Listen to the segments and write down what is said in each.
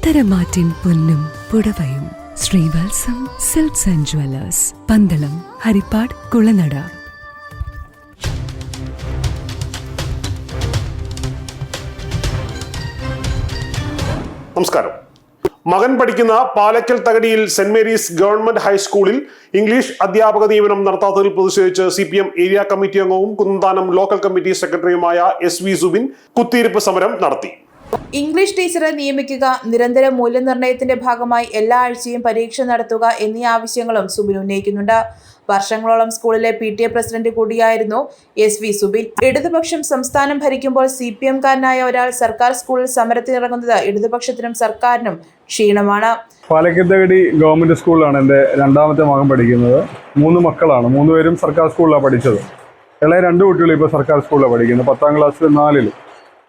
ഉത്തരമാറ്റിൻ പൊന്നും പുടവയും. Sreevatsam silks and jewellers Pandalam Haripad Kulanada. നമസ്കാരം. മകൻ പഠിക്കുന്ന പാലക്കൽ തകടിയിൽ സെന്റ് മേരീസ് ഗവൺമെന്റ് ഹൈസ്കൂളിൽ ഇംഗ്ലീഷ് അധ്യാപക നിയമനം നടത്താത്തതിൽ പ്രതിഷേധിച്ച് C P M area committee അംഗവും കുന്നന്താനം ലോക്കൽ കമ്മിറ്റി സെക്രട്ടറിയുമായ എസ് വി സുബിൻ കുത്തിയിരിപ്പ് സമരം നടത്തി. ഇംഗ്ലീഷ് ടീച്ചറെ നിയമിക്കുക നിരന്തര മൂല്യനിർണയത്തിന്റെ ഭാഗമായി എല്ലാ ആഴ്ചയും പരീക്ഷ നടത്തുക എന്നീ ആവശ്യങ്ങളും സുബിൻ ഉന്നയിക്കുന്നുണ്ട്. വർഷങ്ങളോളം സ്കൂളിലെ പി ടി എ പ്രസിഡന്റ് കൂടിയായിരുന്നു എസ് വി സുബിൻ. ഇടതുപക്ഷം സംസ്ഥാനം ഭരിക്കുമ്പോൾ സി പി എംകാരനായ ഒരാൾ സർക്കാർ സ്കൂളിൽ സമരത്തിനിറങ്ങുന്നത് ഇടതുപക്ഷത്തിനും സർക്കാരിനും ക്ഷീണമാണ്. പാലക്കത്തകടി ഗവൺമെന്റ് സ്കൂളിലാണ് എന്റെ രണ്ടാമത്തെ മകൻ പഠിക്കുന്നത്. മൂന്ന് മക്കളാണ്. മൂന്ന് പേരും സർക്കാർ സ്കൂളിലാണ് പഠിച്ചത്. ഇളയ രണ്ട് കുട്ടികളും ഇപ്പോൾ സർക്കാർ സ്കൂളിലാണ് പഠിക്കുന്നത്. പത്താം ക്ലാസ്സിൽ നാലിലും.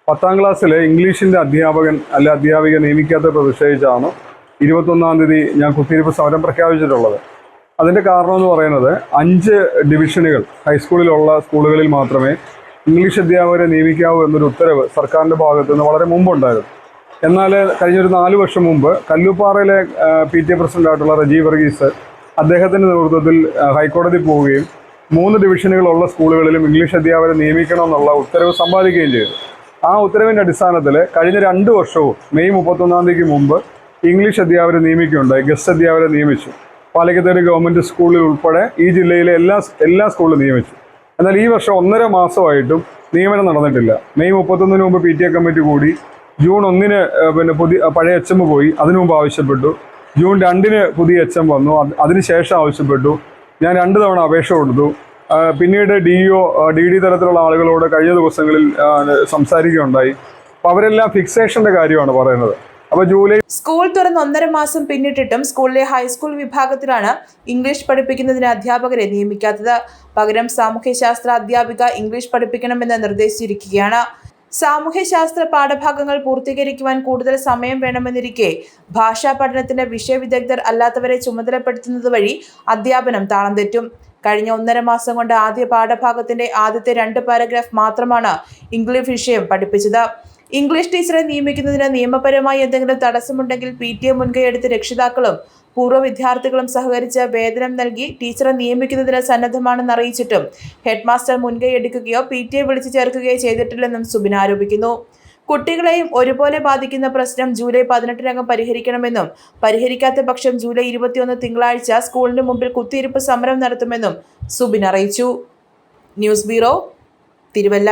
പത്താം ക്ലാസ്സിലെ ഇംഗ്ലീഷിന്റെ അധ്യാപകൻ അല്ലെ അധ്യാപിക നിയമിക്കാത്ത പ്രതിഷേധിച്ചാണ് ഇരുപത്തൊന്നാം തീയതി ഞാൻ കുത്തിയിരിപ്പ് സമരം പ്രഖ്യാപിച്ചിട്ടുള്ളത്. അതിന്റെ കാരണം എന്ന് പറയുന്നത് അഞ്ച് ഡിവിഷനുകൾ ഹൈസ്കൂളിലുള്ള സ്കൂളുകളിൽ മാത്രമേ ഇംഗ്ലീഷ് അധ്യാപകരെ നിയമിക്കാവൂ എന്നൊരു ഉത്തരവ് സർക്കാരിന്റെ ഭാഗത്തു നിന്ന് വളരെ മുമ്പുണ്ടായിരുന്നു. എന്നാൽ കഴിഞ്ഞൊരു നാല് വർഷം മുമ്പ് കല്ലുപ്പാറയിലെ പി ടി എ പ്രസിഡന്റായിട്ടുള്ള റജീവ് വർഗീസ് അദ്ദേഹത്തിന്റെ നേതൃത്വത്തിൽ ഹൈക്കോടതി പോവുകയും മൂന്ന് ഡിവിഷനുകളുള്ള സ്കൂളുകളിലും ഇംഗ്ലീഷ് അധ്യാപകരെ നിയമിക്കണമെന്നുള്ള ഉത്തരവ് സമ്പാദിക്കുകയും ചെയ്തു. ആ ഉത്തരവിന്റെ അടിസ്ഥാനത്തിൽ കഴിഞ്ഞ രണ്ട് വർഷവും മെയ് മുപ്പത്തൊന്നാം തീയതിക്ക് മുമ്പ് ഇംഗ്ലീഷ് അധ്യാപകരെ നിയമിക്കുകയുണ്ടായി ഗസ്റ്റ് അധ്യാപകരെ നിയമിച്ചു. പാലക്കത്തേരി ഗവൺമെന്റ് സ്കൂളിൽ ഉൾപ്പെടെ ഈ ജില്ലയിലെ എല്ലാ എല്ലാ സ്കൂളിലും നിയമിച്ചു. എന്നാൽ ഈ വർഷം ഒന്നര മാസമായിട്ടും നിയമനം നടന്നിട്ടില്ല. മെയ് മുപ്പത്തൊന്നിന് മുമ്പ് പി ടി എ കമ്മിറ്റി കൂടി ജൂൺ ഒന്നിന് പിന്നെ പുതിയ പഴയ എച്ച് എം പോയി അതിനു മുമ്പ് ആവശ്യപ്പെട്ടു. ജൂൺ രണ്ടിന് പുതിയ എച്ച് എം വന്നു അത് അതിനുശേഷം ആവശ്യപ്പെട്ടു. ഞാൻ രണ്ട് തവണ അപേക്ഷ കൊടുത്തു. പിന്നീട് ഡി ഒ ഡി ഡി തലത്തിലുള്ള ആളുകളോട് കഴിഞ്ഞ ദിവസങ്ങളിൽ സംസാരിക്കുകയുണ്ടായി. അപ്പോൾ അവരെല്ലാം ഫിക്സേഷന്റെ കാര്യമാണ് പറയുന്നത്. അപ്പോൾ ജൂലൈ സ്കൂൾ തുറന്ന് ഒന്നര മാസം പിന്നിട്ടിട്ടും സ്കൂളിലെ ഹൈസ്കൂൾ വിഭാഗത്തിലാണ് ഇംഗ്ലീഷ് പഠിപ്പിക്കുന്നതിന് അധ്യാപകരെ നിയമിക്കാത്തത്. പകരം സാമൂഹ്യശാസ്ത്ര അധ്യാപിക ഇംഗ്ലീഷ് പഠിപ്പിക്കണമെന്ന് നിർദ്ദേശിച്ചിരിക്കുകയാണ്. സാമൂഹ്യശാസ്ത്ര പാഠഭാഗങ്ങൾ പൂർത്തീകരിക്കുവാൻ കൂടുതൽ സമയം വേണമെന്നിരിക്കെ ഭാഷാ പഠനത്തിന് വിഷയവിദഗ്ധർ അല്ലാത്തവരെ ചുമതലപ്പെടുത്തുന്നത് വഴി അധ്യാപനം താളം തെറ്റും. കഴിഞ്ഞ ഒന്നര മാസം കൊണ്ട് ആദ്യ പാഠഭാഗത്തിന്റെ ആദ്യത്തെ രണ്ട് പാരഗ്രാഫ് മാത്രമാണ് ഇംഗ്ലീഷ് വിഷയം പഠിപ്പിച്ചത്. ഇംഗ്ലീഷ് ടീച്ചറെ നിയമിക്കുന്നതിന് നിയമപരമായി എന്തെങ്കിലും തടസ്സമുണ്ടെങ്കിൽ പി ടി എ മുൻകൈയെടുത്ത് രക്ഷിതാക്കളും പൂർവ വിദ്യാർത്ഥികളും സഹകരിച്ച് വേതനം നൽകി ടീച്ചറെ നിയമിക്കുന്നതിന് സന്നദ്ധമാണെന്ന് അറിയിച്ചിട്ടും ഹെഡ് മാസ്റ്റർ മുൻകൈ എടുക്കുകയോ പി ടി എ വിളിച്ചു ചേർക്കുകയോ ചെയ്തിട്ടില്ലെന്നും സുബിൻ ആരോപിക്കുന്നു. കുട്ടികളെയും ഒരുപോലെ ബാധിക്കുന്ന പ്രശ്നം ജൂലൈ പതിനെട്ടിനകം പരിഹരിക്കണമെന്നും പരിഹരിക്കാത്ത പക്ഷം ജൂലൈ ഇരുപത്തിയൊന്ന് തിങ്കളാഴ്ച സ്കൂളിന് മുമ്പിൽ കുത്തിയിരിപ്പ് സമരം നടത്തുമെന്നും സുബിൻ അറിയിച്ചു. News bureau Thiruvalla.